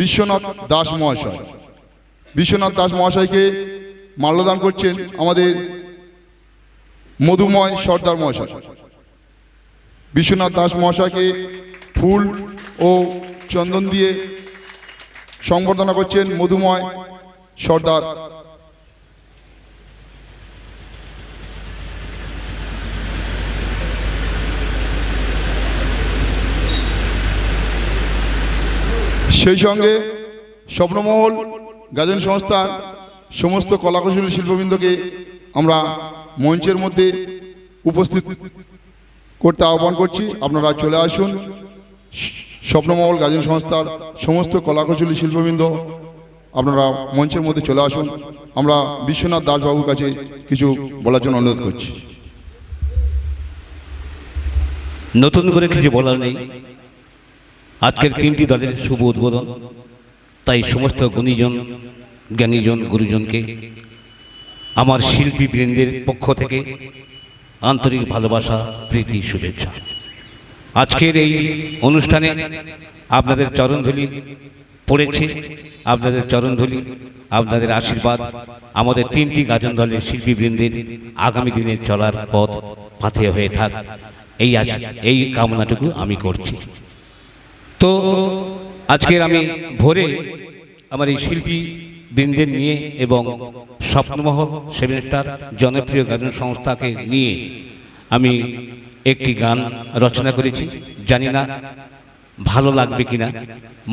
বিশ্বনাথ দাস মহাশয়। বিশ্বনাথ দাস মহাশয়কে মাল্যদান করছেন আমাদের মধুময় সর্দার মহাশয়। বিশ্বনাথ দাস মহাশয়কে ফুল ও চন্দন দিয়ে সংবর্ধনা করছেন মধুময় সর্দার সেই সঙ্গে স্বপ্নমহল, গাজন সংস্থার সমস্ত কলাকুশলী শিল্পবৃন্দকে আমরা মঞ্চের মধ্যে উপস্থিত করতে আহ্বান করছি। আপনারা চলে আসুন। স্বপ্নমহল, গাজন সংস্থার সমস্ত কলাকুশলী শিল্পবৃন্দ, আপনারা মঞ্চের মধ্যে চলে আসুন। আমরা বিশ্বনাথ দাসবাবুর কাছে কিছু বলার জন্য অনুরোধ করছি। নতুন করে কিছু বলার নেই। আজকের তিনটি দলের শুভ উদ্বোধন। তাই সমস্ত গুণীজন, জ্ঞানীজন, গুরুজনকে, আমার শিল্পী বৃন্দের পক্ষ থেকে আন্তরিক ভালোবাসা, প্রীতি, শুভেচ্ছা। আজকের এই অনুষ্ঠানে আপনাদের চরণধুলি পড়েছে, আপনাদের চরণধুলি, আপনাদের আশীর্বাদ, আমাদের তিনটি গাজন দলের শিল্পীবৃন্দের আগামী দিনের চলার পথ পাথে হয়ে থাক। এই এই কামনাটুকু আমি করছি। তো আজকের আমি ভোরে আমার এই শিল্পী বৃন্দের নিয়ে এবং স্বপ্নমহল সেভেন স্টার জনপ্রিয় গান সংস্থাকে নিয়ে আমি একটি গান রচনা করেছি। জানি না ভালো লাগবে কিনা,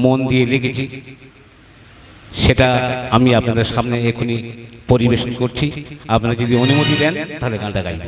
মন দিয়ে লিখেছি। সেটা আমি আপনাদের সামনে এখনই পরিবেশন করছি। আপনারা যদি অনুমতি দেন, তাহলে গানটা গাইব।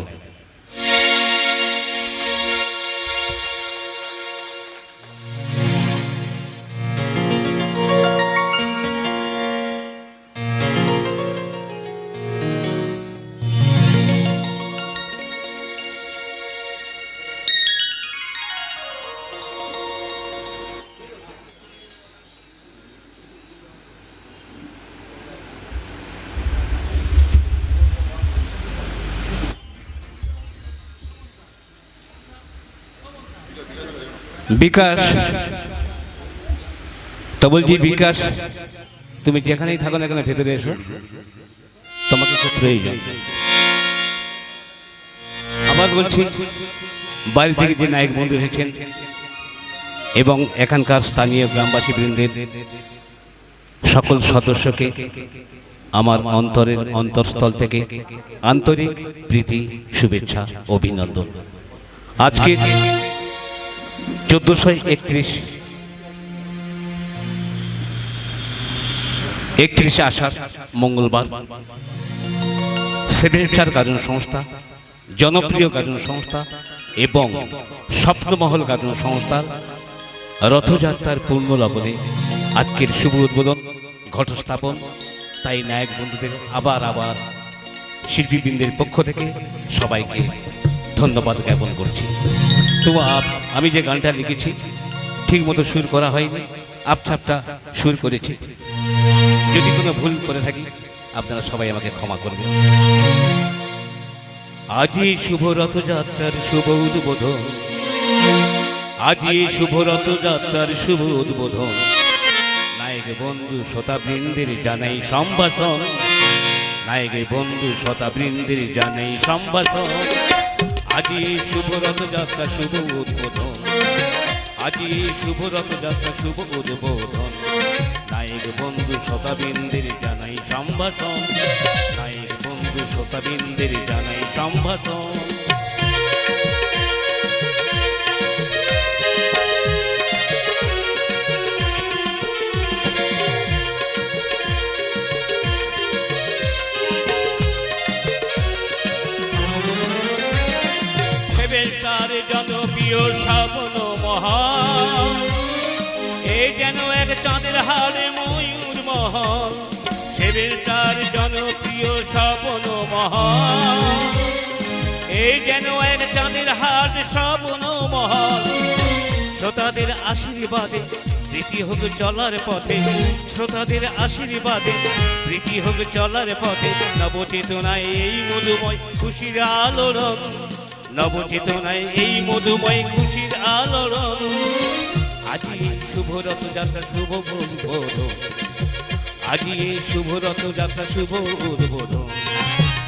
বিকাশ। তো বলছি বিকাশ। তুমি যেখানেই থাকো না কেন, ভেতরে এসো। তোমাকে খুব প্রয়োজন। আবার বলছি, বাইরে থেকে যে নায়ক বন্ধু এসেছেন এবং এখানকার স্থানীয় গ্রামবাসী বৃন্দের সকল সদস্যকে আমার অন্তরের অন্তরস্থল থেকে আন্তরিক প্রীতি, শুভেচ্ছা, অভিনন্দন। আজকে চোদ্দশো একত্রিশ। একত্রিশে আষাঢ়, মঙ্গলবার। সেভেন গাজন সংস্থা, জনপ্রিয় গাজন সংস্থা এবং স্বপ্নমহল গাজন সংস্থার রথযাত্রার পূর্ণ লগনে আজকের শুভ উদ্বোধন, ঘটস্থাপন। তাই নায়ক বন্ধুদের আবার আবার শিল্পীবৃন্দের পক্ষ থেকে সবাইকে ধন্যবাদ জ্ঞাপন করছি। তো আমি যে গানটা লিখেছি, ঠিক মতো সুর করা হয়নি, আপছাপটা সুর করেছি। যদি কোনো ভুল করে থাকি, আপনারা সবাই আমাকে ক্ষমা করবেন। আজই শুভ রথযাত্রার শুভ উদ্বোধন। আজই শুভ রথযাত্রার শুভ উদ্বোধন। নায়ক বন্ধু শতাবৃন্দের জানাই সম্ভাষণ। নায়ক বন্ধু শতাবৃন্দের জানাই সম্ভাষণ। আজি শুভ রথযাত্রা, শুভ উদ্বোধন। আজি শুভ রথযাত্রা, শুভ উদ্বোধন। নায়ক বন্ধু শতাবিন্দের জানাই সম্ভাষণ। নায়ক বন্ধু শতাবিন্দের জানাই সম্ভাষণ। জনপ্রিয় স্বপ্ন মহান এই যেন এক চাঁদের হাড়ে ময়ূর মহল। সেবের তার জনপ্রিয় স্বপ্ন মহান এই যেন এক চাঁদের হাট স্বপ্ন মহল। শ্রোতাদের আশীর্বাদে প্রীতি হোক চলার পথে। শ্রোতাদের আশীর্বাদে প্রীতি হোক চলার পথে। নবচেতনায় এই মধুময় খুশির আলোড়ন। নবচেতনায় এই মধুময় খুশির আলোড়ন। আজি শুভ রথযাত্রা শুভ উদ্বোধন। আজি এই শুভ রথযাত্রা শুভ উদ্বোধন।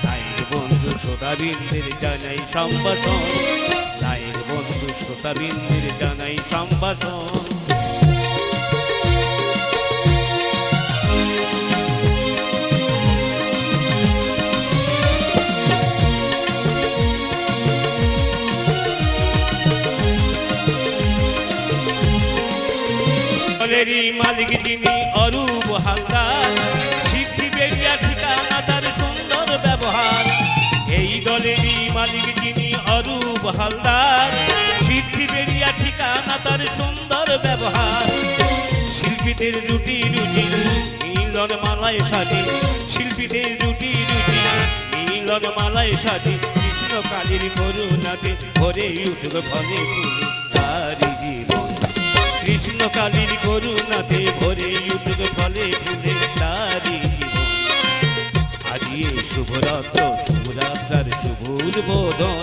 লাইন বন্ধু শ্রোতাবিন্দের জানাই সম্বাদন লাইন বন্ধু শ্রোতাবিন্দের জানাই সম্বাদন দলেরই মালিক যিনি অরূপ হালদার। সিদ্ধি বেরিয়া ঠিকানা তার সুন্দর ব্যবহার। এই দলেরই মালিক যিনি অরূপ হালদার। সিদ্ধি বেরিয়া ঠিকানা তার সুন্দর ব্যবহার। শিল্পীদের রুটি রুটি, মিলন মালায় সাজে। শিল্পীদের রুটি রুটি, মিলন মালায় সাজে। কৃষ্ণ কালীর করুণাতে ভরে ফলে ফুলে তারি। কালীর করুণাতে ভরে উঠল ফলে ফুলে তারি আজি এই শুভরাত্র শুভরাত্রার শুভ উদ্বোধন।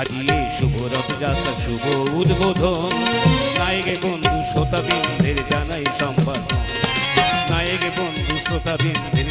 আজি এই শুভ রথযাত্রা শুভ উদ্বোধন। নায়কে বন্ধু শ্রোতাবিন্দের জানাই সম্পাদন। নায়কে বন্ধু শ্রোতাবিন্দের